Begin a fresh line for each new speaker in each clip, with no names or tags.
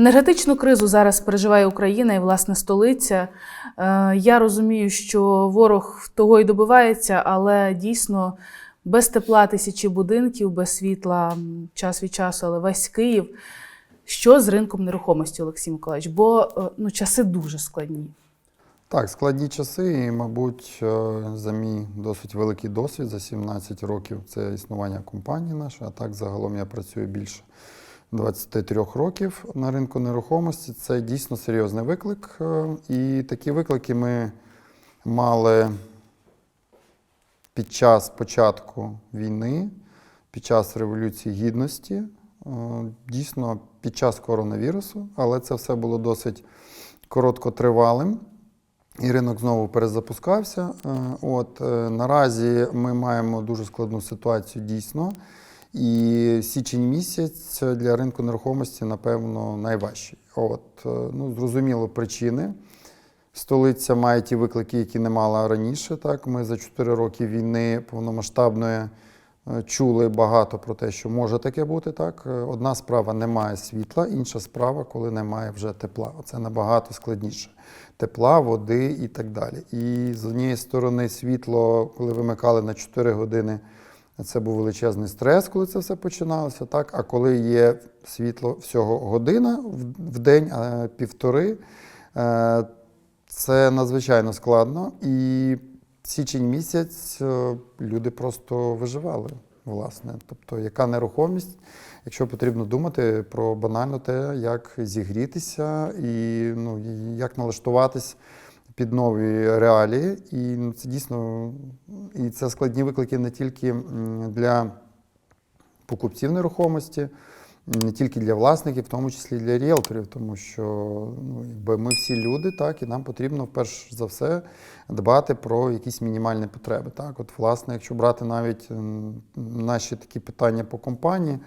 Енергетичну кризу зараз переживає Україна і власне столиця. Е, Я розумію, що ворог того й добивається, але дійсно без тепла тисячі будинків, без світла час від часу, але весь Київ. Що з ринком нерухомості, Олексій Миколаївич? Бо е, ну, часи дуже складні.
Так, складні часи, і, мабуть, е, за мій досить великий досвід за 17 років це існування компанії нашої, а так загалом я працюю більше 23 років на ринку нерухомості. Це дійсно серйозний виклик. е, І такі виклики ми мали під час початку війни, під час Революції Гідності, е, дійсно під час коронавірусу, але це все було досить короткотривалим. І ринок знову перезапускався. Е, От наразі ми маємо дуже складну ситуацію дійсно. І січень місяць для ринку нерухомості, напевно, найважчий. От, е, ну, зрозуміло, причини. Столиця має ті виклики, які не мала раніше. Так, ми за 4 роки війни повномасштабної е, чули багато про те, що може таке бути. Так, Е, одна справа немає світла, інша справа, коли немає вже тепла. Це набагато складніше. Тепла, води і так далі. І з однієї сторони, світло, коли вимикали на 4 години. Це був величезний стрес, коли це все починалося. Так? А коли є світло всього година в- день, а півтори, е, це надзвичайно складно. І січень місяць е, люди просто виживали, власне. Тобто, яка нерухомість, якщо потрібно думати про банально те, як зігрітися і ну, як налаштуватись під нові реалії. І це дійсно і це складні виклики не тільки для покупців нерухомості, не тільки для власників, в тому числі для ріелторів, тому що ну, якби ми всі люди, так, і нам потрібно перш за все дбати про якісь мінімальні потреби. Так, от, власне, якщо брати навіть наші такі питання по компанії.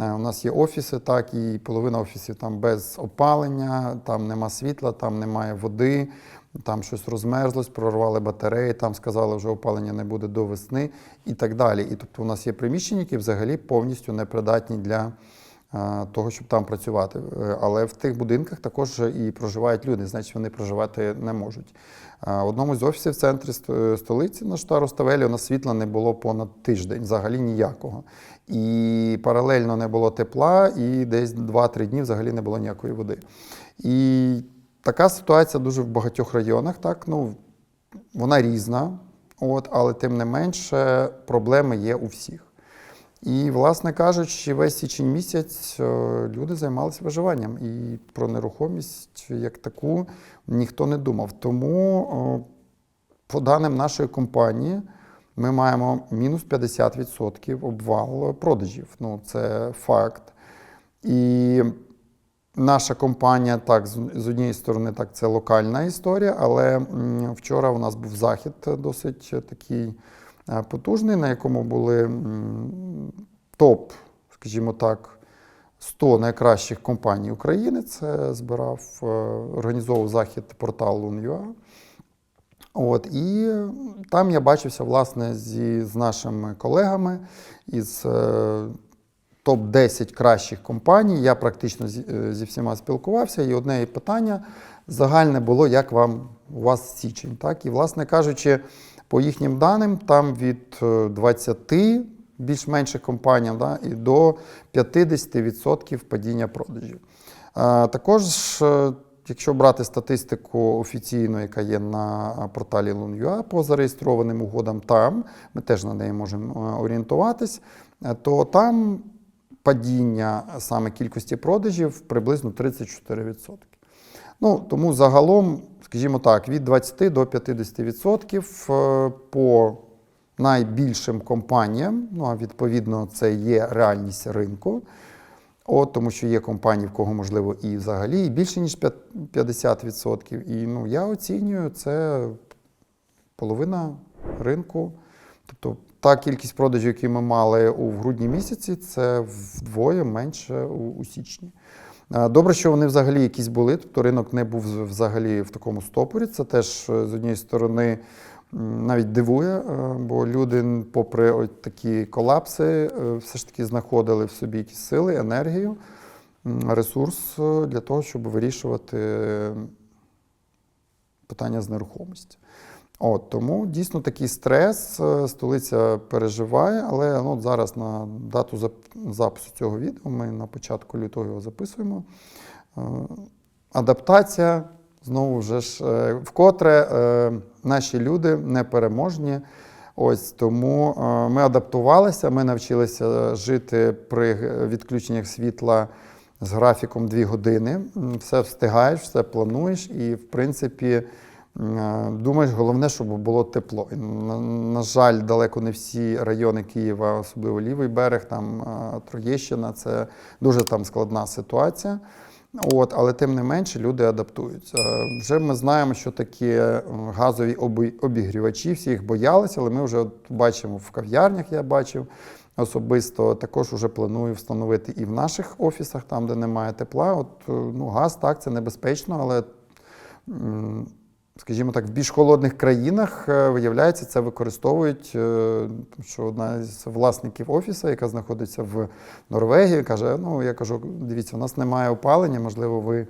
Е, У нас є офіси, так, і половина офісів там без опалення, там нема світла, там немає води, там щось розмерзлось, прорвали батареї, там сказали, вже опалення не буде до весни і так далі. І тобто у нас є приміщення, які взагалі повністю непридатні для е, того, щоб там працювати. Е, Але в тих будинках також і проживають люди, значить вони проживати не можуть. Е, В одному з офісів в центрі столиці на Штару Ставелі у нас світла не було понад тиждень, взагалі ніякого. І паралельно не було тепла, і десь 2-3 дні взагалі не було ніякої води. І така ситуація дуже в багатьох районах. Так, ну, вона різна, от, але тим не менше проблеми є у всіх. І, власне кажучи, весь січень місяць е, люди займалися виживанням. І про нерухомість як таку ніхто не думав. Тому, е, по даним нашої компанії, ми маємо мінус 50% обвал продажів. Ну, це факт. І наша компанія, так, з однієї сторони, так, це локальна історія, але вчора у нас був захід досить такий е, потужний, на якому були топ, скажімо так, 100 найкращих компаній України. Це збирав, е, організовував захід портал Лун.ua. От, і там я бачився власне зі, з нашими колегами із е, топ-10 кращих компаній. Я практично зі, е, всіма спілкувався, і одне питання загальне було, як вам у вас січень. Так? І, власне кажучи, по їхнім даним, там від е, 20 більш-менших компаніям да, і до 50% падіння продажів. Е, Також, якщо брати статистику офіційну, яка є на порталі Lun.ua по зареєстрованим угодам, там ми теж на неї можемо орієнтуватись, то там падіння саме кількості продажів приблизно 34%. Ну, тому загалом, скажімо так, від 20 до 50% е, по найбільшим компаніям, ну а відповідно це є реальність ринку. От, тому що є компанії, в кого можливо і взагалі і більше ніж 50%. І ну, я оцінюю це половина ринку. Тобто та кількість продажів, які ми мали у грудні місяці, це вдвоє менше у, січні. Е, Добре, що вони взагалі якісь були, тобто ринок не був взагалі в такому стопорі. Це теж е, з однієї сторони навіть дивує, е, бо люди, попри от такі колапси, все ж таки знаходили в собі якісь сили, енергію. ресурс для того, щоб вирішувати питання з нерухомості. От, тому дійсно такий стрес е, столиця переживає, але ну, зараз на дату запису цього відео ми на початку лютого його записуємо. Е, Адаптація знову вже ж е, вкотре наші люди непереможні. Ось тому ми адаптувалися, ми навчилися жити при відключеннях світла з графіком 2 години. Все встигаєш, все плануєш, і в принципі. Е, Думаєш, головне, щоб було тепло. На, на жаль, далеко не всі райони Києва, особливо лівий берег, там е, Троєщина, це дуже там складна ситуація. От, але тим не менше люди адаптуються. Е, Вже ми знаємо, що такі газові обігрівачі, всі їх боялися, але ми вже от бачимо в кав'ярнях, я бачив особисто. Також вже планую встановити і в наших офісах, там, де немає тепла. От, ну, газ так, це небезпечно, але скажімо так, в більш холодних країнах, е, виявляється, це використовують, е, тому що одна з власників офісу, яка знаходиться в Норвегії, каже: ну, я кажу, дивіться, у нас немає опалення, можливо, ви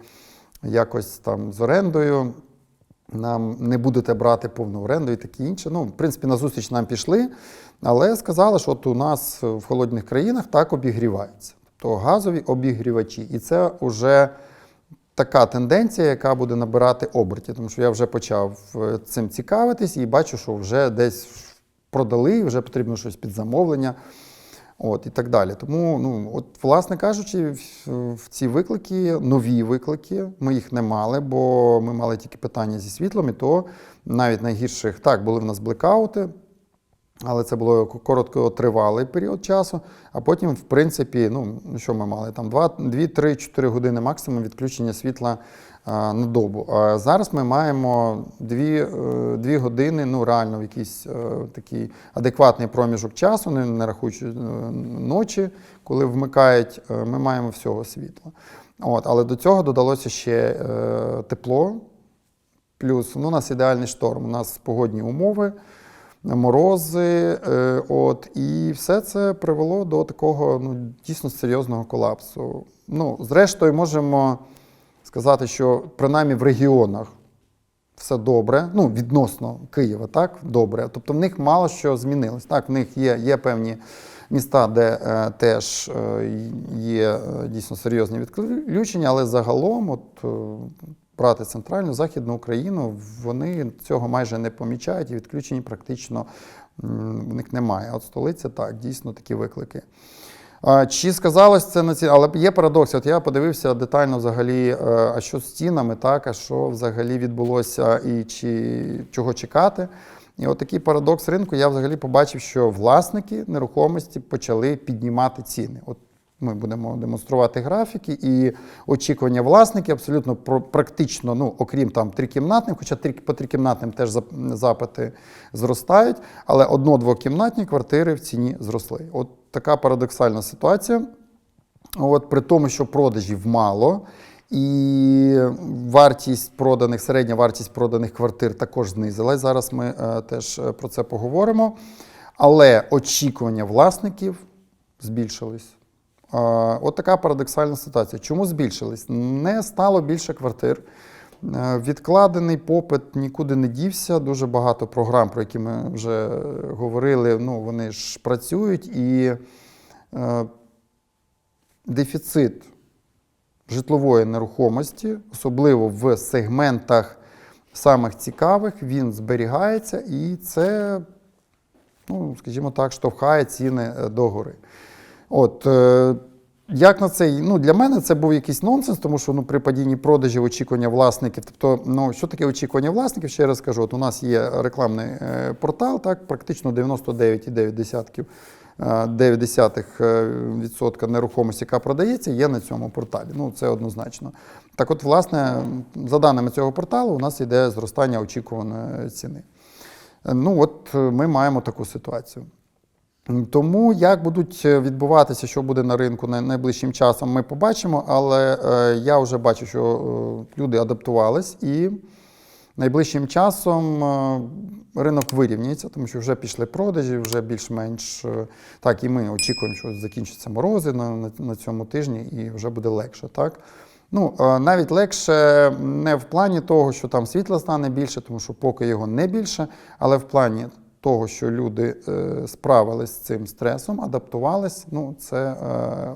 якось там з орендою. Нам не будете брати повну оренду і таке інше. Ну, в принципі, на зустріч нам пішли, але сказали, що от у нас в холодних країнах так обігрівається. Тобто газові обігрівачі. І це вже така тенденція, яка буде набирати оберті, тому що я вже почав е, цим цікавитись і бачу, що вже десь продали, вже потрібно щось під замовлення. От, і так далі. Тому, ну, от, власне кажучи, в ці виклики, нові виклики, ми їх не мали, бо ми мали тільки питання зі світлом, і то навіть найгірших, так, були в нас блекаути, але це було короткотривалий період часу. А потім, в принципі, ну що ми мали? Там 2-3-4 години максимум відключення світла а, на добу. А зараз ми маємо 2, 2 години, ну реально в якийсь е, такий адекватний проміжок часу, не, не рахуючи е, ночі, коли вмикають, е, ми маємо всього світла. От, але до цього додалося ще е, тепло. Плюс ну, у нас ідеальний шторм, у нас погодні умови морози. е, От, і все це привело до такого ну, дійсно серйозного колапсу. Ну, зрештою, можемо сказати, що принаймні в регіонах все добре, ну, відносно Києва, так, добре. Тобто в них мало що змінилось. Так, в них є, є певні міста, де е, теж е, є е, дійсно серйозні відключення, але загалом, от брати центральну західну Україну, вони цього майже не помічають і відключень практично в них немає. От столиця так, дійсно такі виклики. Чи сказалось це на ці, але є парадокс. От я подивився детально взагалі, е, а що з цінами, так, а що взагалі відбулося і чи чого чекати. І от такий парадокс ринку я взагалі побачив, що власники нерухомості почали піднімати ціни. От ми будемо демонструвати графіки, і очікування власників абсолютно практично, ну окрім там трикімнатних, хоча по трикімнатним теж запити зростають, але одно-двокімнатні квартири в ціні зросли. От така парадоксальна ситуація. От при тому, що продажів мало, і вартість проданих, середня вартість проданих квартир також знизилась. Зараз ми е, теж е, про це поговоримо. Але очікування власників збільшились. От така парадоксальна ситуація. Чому збільшились? Не стало більше квартир. Е, Відкладений попит нікуди не дівся. Дуже багато програм, про які ми вже говорили, ну, вони ж працюють і е, дефіцит житлової нерухомості, особливо в сегментах самих цікавих, він зберігається і це, ну, скажімо так, штовхає ціни е, догори. От, е, як на це? Ну, для мене це був якийсь нонсенс, тому що ну, при падінні продажів очікування власників. Тобто, ну, що таке очікування власників? Ще раз кажу, от у нас є рекламний е, портал, так, практично 99,9%. 0,9% нерухомості, яка продається, є на цьому порталі. Ну, це однозначно. Так от, власне, за даними цього порталу, у нас йде зростання очікуваної ціни. Е, Ну, от е, ми маємо таку ситуацію. Тому як будуть е, відбуватися, що буде на ринку найближчим часом, ми побачимо. Але е, я вже бачу, що е, люди адаптувались і Найближчим часом ринок вирівняється, тому що вже пішли продажі, вже більш-менш так, і ми очікуємо, що закінчаться морози на, на, цьому тижні, і вже буде легше. Так? Ну, навіть легше не в плані того, що там світла стане більше, тому що поки його не більше, але в плані того, що люди е, справились з цим стресом, адаптувались, ну це е,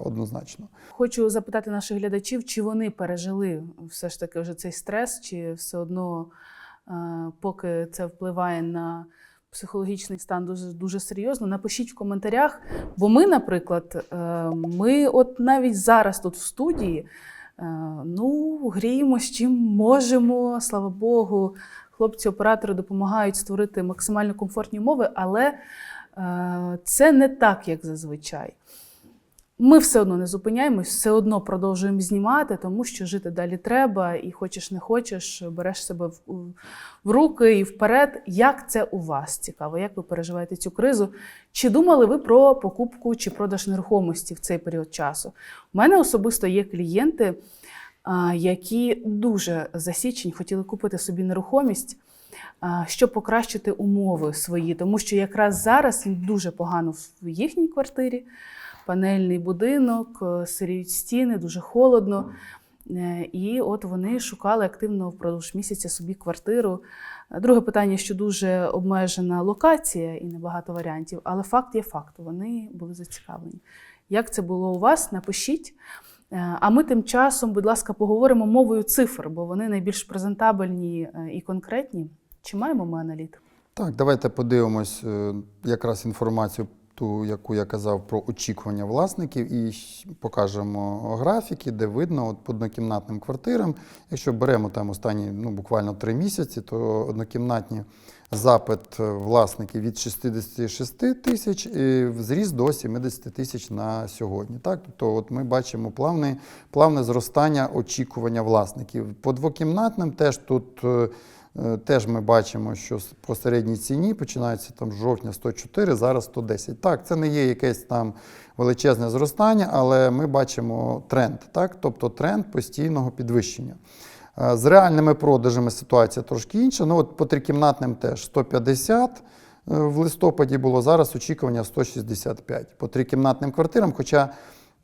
однозначно.
Хочу запитати наших глядачів, чи вони пережили все ж таки вже цей стрес, чи все одно, е, поки це впливає на психологічний стан дуже, дуже серйозно. Напишіть в коментарях, бо ми, наприклад, ми от навіть зараз тут в студії. Ну, гріємось чим можемо, слава Богу. Хлопці-оператори допомагають створити максимально комфортні умови, але е, це не так, як зазвичай. Ми все одно не зупиняємось, все одно продовжуємо знімати, тому що жити далі треба, і хочеш не хочеш, береш себе в, в руки і вперед. Як це у вас цікаво? Як ви переживаєте цю кризу? Чи думали ви про покупку чи продаж нерухомості в цей період часу? У мене особисто є клієнти, які дуже за січень хотіли купити собі нерухомість. Щоб покращити умови свої, тому що якраз зараз їм дуже погано в їхній квартирі, панельний будинок, е, сиріють стіни, дуже холодно. Е, І от вони шукали активно впродовж місяця собі квартиру. Друге питання, що дуже обмежена локація і небагато варіантів, але факт є факт. Вони були зацікавлені. Як це було у вас? Напишіть. Е, А ми тим часом, будь ласка, поговоримо мовою цифр, бо вони найбільш презентабельні е, і конкретні. Чи маємо ми аналітику?
Так, давайте подивимось е, якраз інформацію, ту, яку я казав про очікування власників, і покажемо графіки, де видно от по однокімнатним квартирам. Якщо беремо там останні ну, буквально три місяці, то однокімнатні запит власників від 66 тисяч і зріс до 70 тисяч на сьогодні. Так? Тобто от ми бачимо плавне, плавне зростання очікування власників. По двокімнатним теж тут. е, Теж ми бачимо, що по середній ціні починається там з жовтня 104, зараз 110. Так, це не є якесь там величезне зростання, але ми бачимо тренд, так? тобто тренд постійного підвищення. Е, З реальними продажами ситуація трошки інша. Ну, от по трикімнатним теж 150 е, в листопаді було, зараз очікування 165 по трикімнатним квартирам. Хоча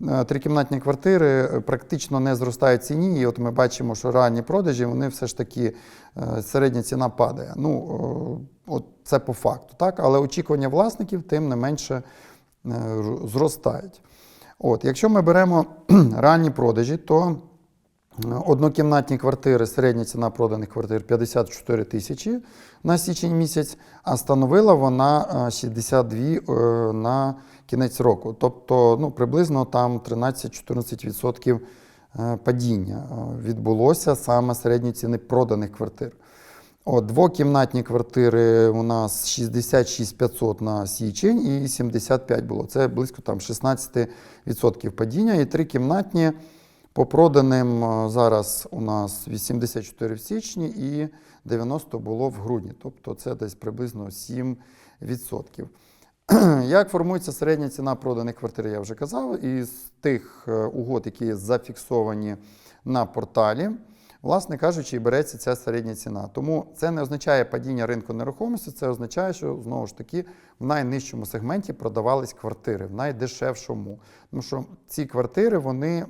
е, трикімнатні квартири практично не зростають ціні, і от ми бачимо, що реальні продажі вони все ж таки середня ціна падає. Ну, от це по факту, так? Але очікування власників тим не менше зростають. От, якщо ми беремо ранні продажі, то однокімнатні квартири, середня ціна проданих квартир 54 тисячі на січень місяць, а становила вона е, 62 е, на кінець року. Тобто ну, приблизно там 13-14% е, падіння е, відбулося саме середньої ціни проданих квартир. От, двокімнатні квартири у нас 66 500 на січень і 75 було. Це близько там 16% падіння. І трикімнатні по проданим е, зараз у нас 84 в січні і 90 було в грудні. Тобто це десь приблизно 7%. Як формується середня ціна проданих квартир, я вже казав. Із тих е, угод, які зафіксовані на порталі, власне кажучи, і береться ця середня ціна. Тому це не означає падіння ринку нерухомості, це означає, що знову ж таки в найнижчому сегменті продавались квартири, в найдешевшому. Тому що ці квартири вони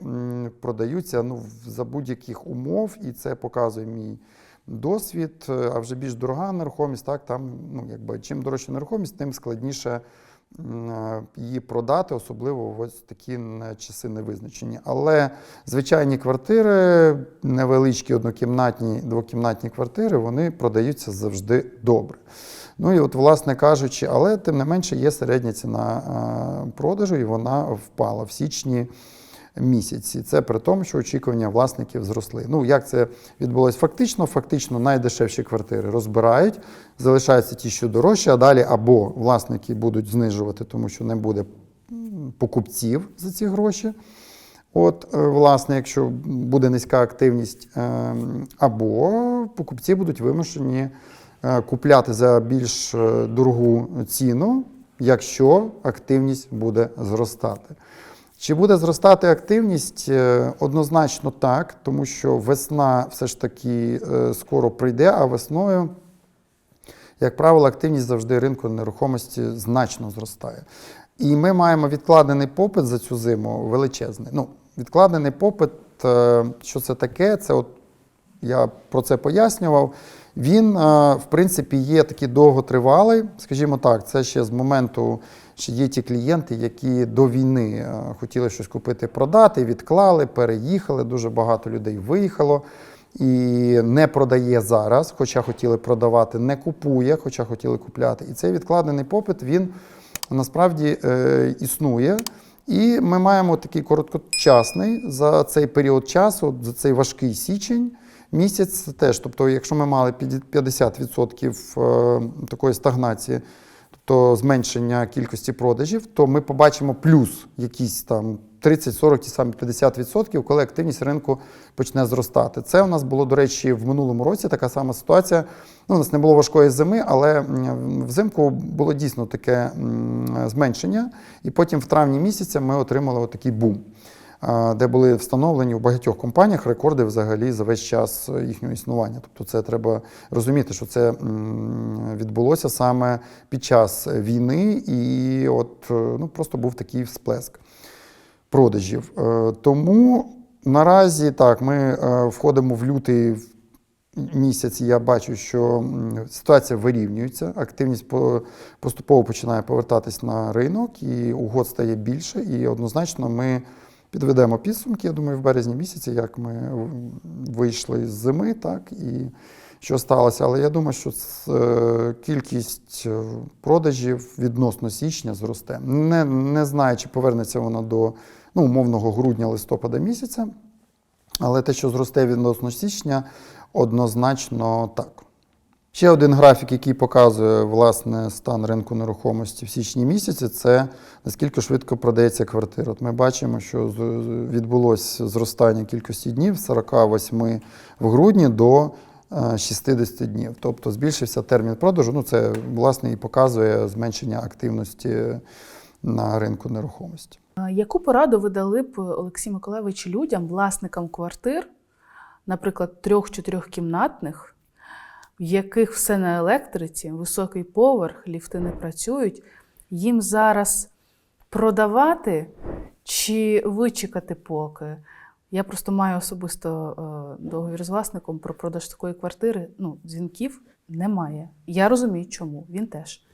продаються ну, за будь-яких умов, і це показує мій досвід. А вже більш дорога нерухомість, так там ну якби чим дорожча нерухомість, тим складніше її продати, особливо ось такі м, часи невизначені. Але звичайні квартири, невеличкі однокімнатні, двокімнатні квартири, вони продаються завжди добре. Ну і от, власне кажучи, але тим не менше є середня ціна е, продажу, і вона впала в січні місяці. Це при тому, що очікування власників зросли. Ну, як це відбулось фактично? Фактично найдешевші квартири розбирають, залишаються ті, що дорожчі, а далі або власники будуть знижувати, тому що не буде покупців за ці гроші. От, е, власне, якщо буде низька активність, е, або покупці будуть вимушені е, купляти за більш е, дорогу ціну, якщо активність буде зростати. Чи буде зростати активність? Е, Однозначно так, тому що весна все ж таки е, скоро прийде, а весною, як правило, активність завжди ринку нерухомості значно зростає. І ми маємо відкладений попит за цю зиму величезний. Ну, відкладений попит, е, що це таке? Це от я про це пояснював. Він, в принципі, є такий довготривалий, скажімо так, це ще з моменту, що є ті клієнти, які до війни е, хотіли щось купити, продати, відклали, переїхали. Дуже багато людей виїхало і не продає зараз, хоча хотіли продавати, не купує, хоча хотіли купляти. І цей відкладений попит він насправді е, існує. І ми маємо такий короткочасний за цей період часу, за цей важкий січень. Місяць теж. Тобто, якщо ми мали 50% е, такої стагнації, тобто зменшення кількості продажів, то ми побачимо плюс якісь там 30, 40, ті самі 50%, коли активність ринку почне зростати. Це у нас було, до речі, в минулому році така сама ситуація. Ну, у нас не було важкої зими, але взимку було дійсно таке зменшення. І потім в травні місяця ми отримали отакий бум де були встановлені в багатьох компаніях рекорди взагалі за весь час їхнього існування. Тобто, це треба розуміти, що це відбулося саме під час війни, і от е, ну просто був такий всплеск продажів. Е, Тому наразі так, ми е, входимо в лютий місяць. Я бачу, що ситуація вирівнюється, активність поступово починає повертатись на ринок, і угод стає більше. І однозначно ми підведемо підсумки. Я думаю, в березні місяці, як ми вийшли з зими, так і що сталося. Але я думаю, що е, кількість е, продажів відносно січня зросте. Не, не знаю, чи повернеться вона до ну, умовного грудня-листопада місяця. Але те, що зросте відносно січня, однозначно так. Ще один графік, який показує власне стан ринку нерухомості в січні місяці, це наскільки швидко продається квартира. От ми бачимо, що відбулося зростання кількості днів з 48 в грудні до е, 60 днів. Тобто збільшився термін продажу. Ну, це власне і показує зменшення активності на ринку нерухомості.
Яку пораду ви дали б Олексій Миколайович людям, власникам квартир, наприклад, трьох-чотирьохкімнатних, в яких все на електриці, високий поверх, ліфти не працюють, їм зараз продавати чи вичекати поки? Я просто маю особисто е, договір з власником про продаж такої квартири. Ну, дзвінків немає. Я розумію, чому. Він теж.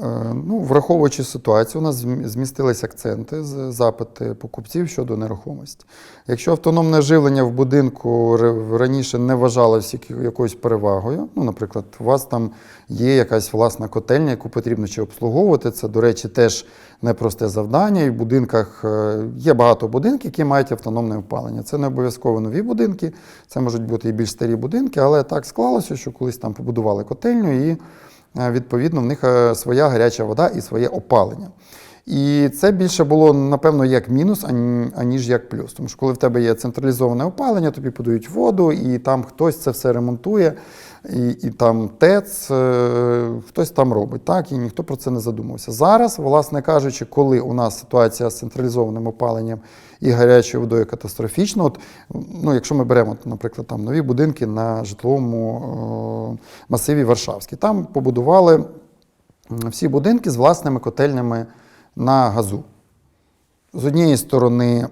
Е, Ну, враховуючи ситуацію, у нас змістились акценти запити покупців щодо нерухомості. Якщо автономне живлення в будинку раніше не вважалося якоюсь перевагою, ну, наприклад, у вас там є якась власна котельня, яку потрібно чи обслуговувати, це, до речі, теж непросте завдання. І в будинках е, є багато будинків, які мають автономне опалення. Це не обов'язково нові будинки, це можуть бути і більш старі будинки, але так склалося, що колись там побудували котельню і Відповідно, в них е, своя гаряча вода і своє опалення. І це більше було, напевно, як мінус, аніж як плюс. Тому що коли в тебе є централізоване опалення, тобі подають воду, і там хтось це все ремонтує, і, і там ТЕЦ, е, хтось там робить, так, і ніхто про це не задумався. Зараз, власне кажучи, коли у нас ситуація з централізованим опаленням і гарячою водою катастрофічна, от, ну, якщо ми беремо, наприклад, там нові будинки на житловому е, масиві Варшавській, там побудували всі будинки з власними котельнями на газу. З однієї сторони,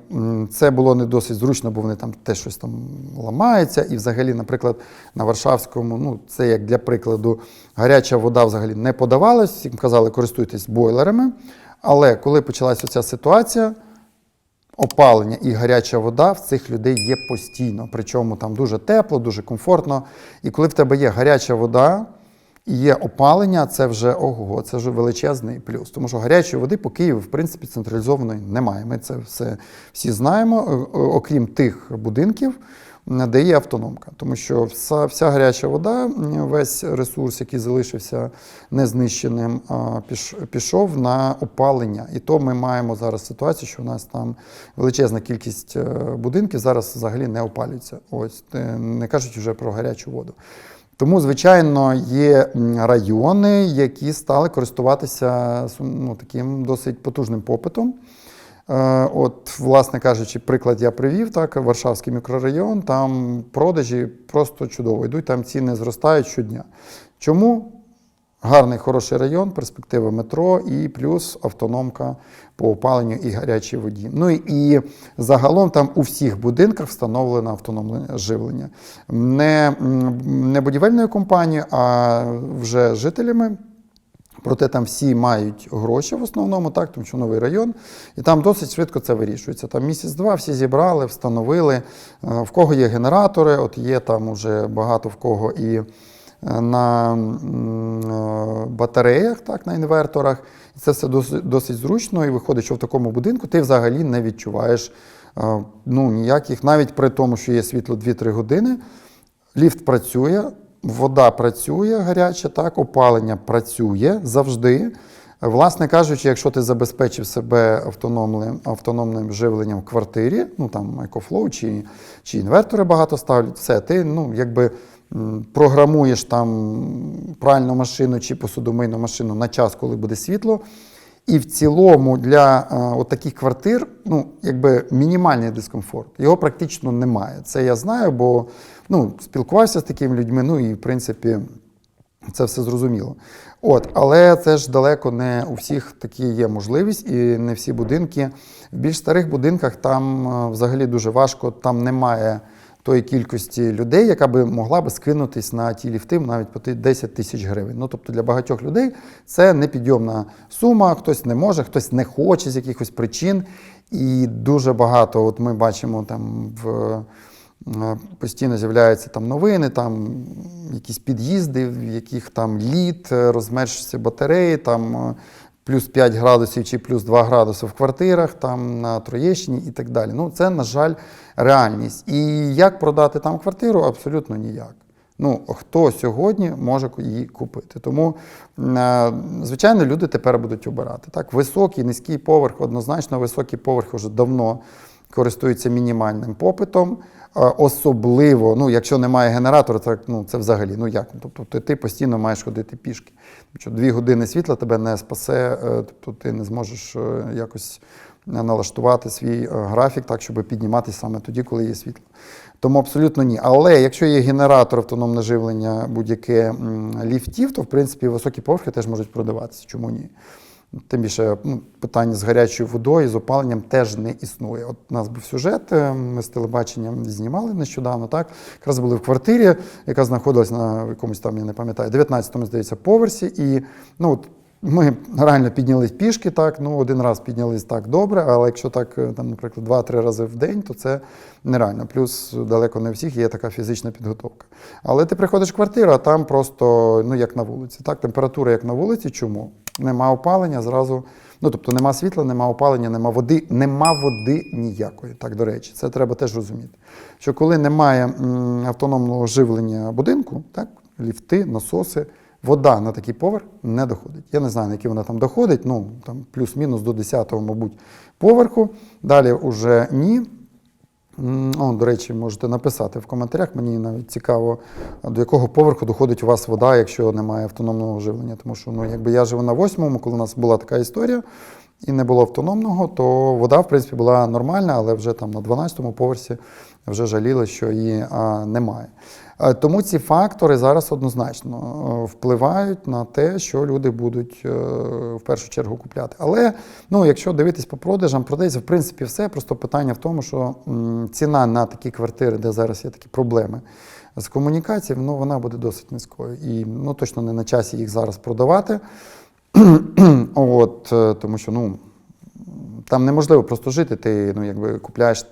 це було не досить зручно, бо вони там теж щось там ламаються. І взагалі, наприклад, на Варшавському, ну це як для прикладу, гаряча вода взагалі не подавалась, всім казали, користуйтесь бойлерами. Але коли почалася ця ситуація, опалення і гаряча вода в цих людей є постійно. Причому там дуже тепло, дуже комфортно. І коли в тебе є гаряча вода і є опалення, це вже ого, це вже величезний плюс. Тому що гарячої води по Києву, в принципі, централізованої немає. Ми це все всі знаємо, е, окрім тих будинків. Де є автономка, тому що вся, вся гаряча вода, весь ресурс, який залишився незнищеним, пішов на опалення. І то ми маємо зараз ситуацію, що у нас там величезна кількість е, будинків зараз взагалі не опалюється. Ось е, не кажуть вже про гарячу воду. Тому, звичайно, є райони, які стали користуватися ну, таким досить потужним попитом. Е, От, власне кажучи, приклад я привів, так, Варшавський мікрорайон, там продажі просто чудово йдуть, там ціни зростають щодня. Чому? Гарний, хороший район, перспектива метро і плюс автономка по опаленню і гарячій воді. Ну і, загалом там у всіх будинках встановлено автономне живлення. Не, не будівельною компанією, а вже жителями. Проте там всі мають гроші в основному, так, тому що новий район, і там досить швидко це вирішується. Там місяць-два всі зібрали, встановили. Е, В кого є генератори, от є там уже багато в кого і на е, батареях, так, на інверторах. Це все досить, зручно. І виходить, що в такому будинку ти взагалі не відчуваєш е, ну, ніяких, навіть при тому, що є світло 2-3 години, ліфт працює, вода працює гаряча, так, опалення працює завжди. Власне кажучи, якщо ти забезпечив себе автономним, автономним живленням в квартирі, ну там EcoFlow чи, чи інвертори багато ставлять, все, ти ну, якби програмуєш там пральну машину чи посудомийну машину на час, коли буде світло. І в цілому для е, от таких квартир ну, якби мінімальний дискомфорт. Його практично немає. Це я знаю, бо ну, спілкувався з такими людьми, ну і в принципі це все зрозуміло. От, але це ж далеко не у всіх такі є можливість, і не всі будинки. В більш старих будинках там е, взагалі дуже важко, там немає тої кількості людей, яка би могла би скинутись на ті ліфти навіть по 10 тисяч гривень. Ну тобто для багатьох людей це непідйомна сума, хтось не може, хтось не хоче з якихось причин. І дуже багато, от ми бачимо там в. Е, Постійно з'являються там новини, там якісь під'їзди, в яких там лід, е, розмершуються батареї, там е, плюс 5 градусів чи плюс 2 градуси в квартирах, там на Троєщині і так далі. Ну, це, на жаль, реальність. І як продати там квартиру? Абсолютно ніяк. Ну, хто сьогодні може її купити? Тому, е, звичайно, люди тепер будуть обирати. Так, високий, низький поверх, однозначно високий поверх вже давно користуються мінімальним попитом. Е, Особливо, ну, якщо немає генератора, так ну, це взагалі ну як? Тобто ти, ти постійно маєш ходити пішки. Що дві години світла тебе не спасе, е, тобто ти не зможеш е, якось налаштувати свій е, графік так, щоб підніматися саме тоді, коли є світло. Тому абсолютно ні. Але якщо є генератор автономне живлення будь-яке ліфтів, то в принципі високі поверхи теж можуть продаватися. Чому ні? Тим більше ну, питання з гарячою водою, з опаленням теж не існує. От у нас був сюжет, е, ми з телебаченням знімали нещодавно, так? Якраз були в квартирі, яка знаходилась на якомусь там, я не пам'ятаю, 19-му, здається, поверсі. І ну, от, ми реально піднялись пішки, так, ну один раз піднялись так добре, але якщо так, е, там, наприклад, два-три рази в день, то це нереально. Плюс далеко не всіх є така фізична підготовка. Але ти приходиш в квартиру, а там просто ну, як на вулиці. Так, температура як на вулиці. Чому? Нема опалення, зразу. Ну, тобто нема світла, нема опалення, нема води, нема води ніякої. Так, до речі, це треба теж розуміти. Що коли немає м, автономного живлення будинку, так, ліфти, насоси, вода на такий поверх не доходить. Я не знаю, на який вона там доходить, ну там плюс-мінус до 10-го, мабуть, поверху. Далі вже ні. О, до речі, можете написати в коментарях. Мені навіть цікаво, до якого поверху доходить у вас вода, якщо немає автономного живлення. Тому що ну, якби я жив на восьмому, коли у нас була така історія, і не було автономного, то вода, в принципі, була нормальна, але вже там на 12-му поверсі вже жаліли, що її а, немає. Е, Тому ці фактори зараз однозначно е, впливають на те, що люди будуть е, в першу чергу купляти. Але ну, якщо дивитись по продажам, продається в принципі все. Просто питання в тому, що ціна на такі квартири, де зараз є такі проблеми з комунікацією, ну, вона буде досить низькою. І ну, точно не на часі їх зараз продавати. От, тому що ну, там неможливо просто жити. Ти ну, якби купляєш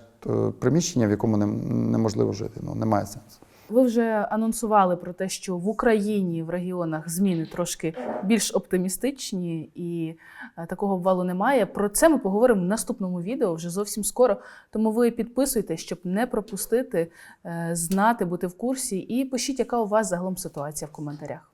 приміщення, в якому неможливо жити. Ну, немає сенсу.
Ви вже анонсували про те, що в Україні в регіонах зміни трошки більш оптимістичні і е, такого обвалу немає. Про це ми поговоримо в наступному відео вже зовсім скоро. Тому ви підписуйтесь, щоб не пропустити, е, знати, бути в курсі, і пишіть, яка у вас загалом ситуація в коментарях.